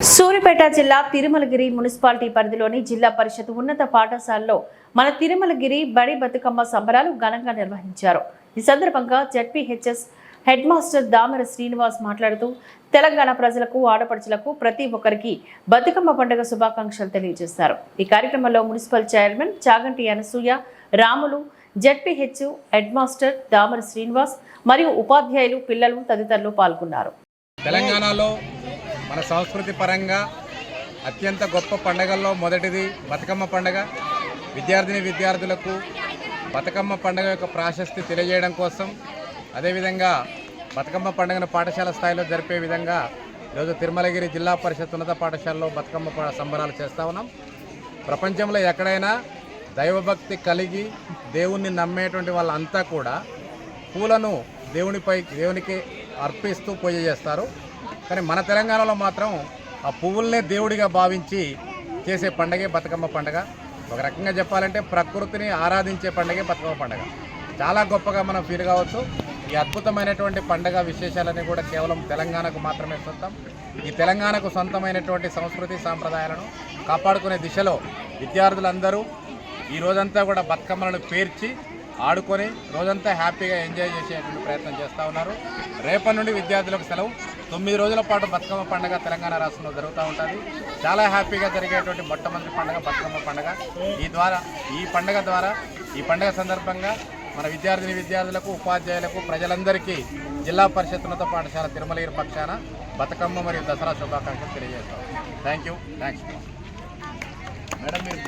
సూర్యాపేట జిల్లా తిరుమలగిరి మున్సిపాలిటీ పరిధిలోని జిల్లా పరిషత్ ఉన్నత పాఠశాలలో మన తిరుమలగిరి బడి బతుకమ్మ సంబరాలు ఘనంగా నిర్వహించారు. ఈ సందర్భంగా ZPHS head master Damara Srinivas మాట్లాడుతూ తెలంగాణ ప్రజలకు ఆడపడుచులకు ప్రతి ఒక్కరికి బతుకమ్మ పండుగ శుభాకాంక్షలు తెలియజేశారు. ఈ కార్యక్రమంలో municipal chairman Chaganti Anasuya Ramulu ZPH head master Damara Srinivas మరియు ఉపాధ్యాయులు పిల్లలు తదితరులు పాల్గొన్నారు. తెలంగాణలో మన సంస్కృతి పరంగా అత్యంత గొప్ప పండగల్లో మొదటిది బతుకమ్మ పండగ. విద్యార్థిని విద్యార్థులకు బతుకమ్మ పండుగ యొక్క ప్రాశస్తి తెలియజేయడం కోసం అదేవిధంగా బతుకమ్మ పండుగను పాఠశాల స్థాయిలో జరిపే విధంగా ఈరోజు తిరుమలగిరి జిల్లా పరిషత్ ఉన్నత పాఠశాలలో బతుకమ్మ సంబరాలు చేస్తూ ఉన్నాం. ప్రపంచంలో ఎక్కడైనా దైవభక్తి కలిగి దేవుణ్ణి నమ్మేటువంటి వాళ్ళంతా కూడా పూలను దేవునిపై దేవునికి అర్పిస్తూ పూజ చేస్తారు. కానీ మన తెలంగాణలో మాత్రం ఆ పువ్వుల్నే దేవుడిగా భావించి చేసే పండగే బతుకమ్మ పండగ. ఒక రకంగా చెప్పాలంటే ప్రకృతిని ఆరాధించే పండగే బతుకమ్మ పండగ. చాలా గొప్పగా మనం ఫీల్ కావచ్చు. ఈ అద్భుతమైనటువంటి పండగ విశేషాలన్నీ కూడా కేవలం తెలంగాణకు మాత్రమే సొంతం. ఈ తెలంగాణకు సొంతమైనటువంటి సంస్కృతి సాంప్రదాయాలను కాపాడుకునే దిశలో విద్యార్థులందరూ ఈ రోజంతా కూడా బతుకమ్మలను పేర్చి ఆడుకొని రోజంతా హ్యాపీగా ఎంజాయ్ చేసేటువంటి ప్రయత్నం చేస్తూ ఉన్నారు. రేపటి నుండి విద్యార్థులకు సెలవు. తొమ్మిది రోజుల పాటు బతుకమ్మ పండుగ తెలంగాణ రాష్ట్రంలో జరుగుతూ ఉంటుంది. చాలా హ్యాపీగా జరిగేటువంటి మొట్టమొదటి పండుగ బతుకమ్మ పండుగ. ఈ ద్వారా ఈ పండుగ ద్వారా ఈ పండుగ సందర్భంగా మన విద్యార్థిని విద్యార్థులకు ఉపాధ్యాయులకు ప్రజలందరికీ జిల్లా పరిషత్ ఉన్నత పాఠశాల తిరుమలగిరి పక్షాన బతుకమ్మ మరియు దసరా శుభాకాంక్షలు తెలియజేస్తాం. థ్యాంక్ యూ థ్యాంక్స్ మేడం మీరు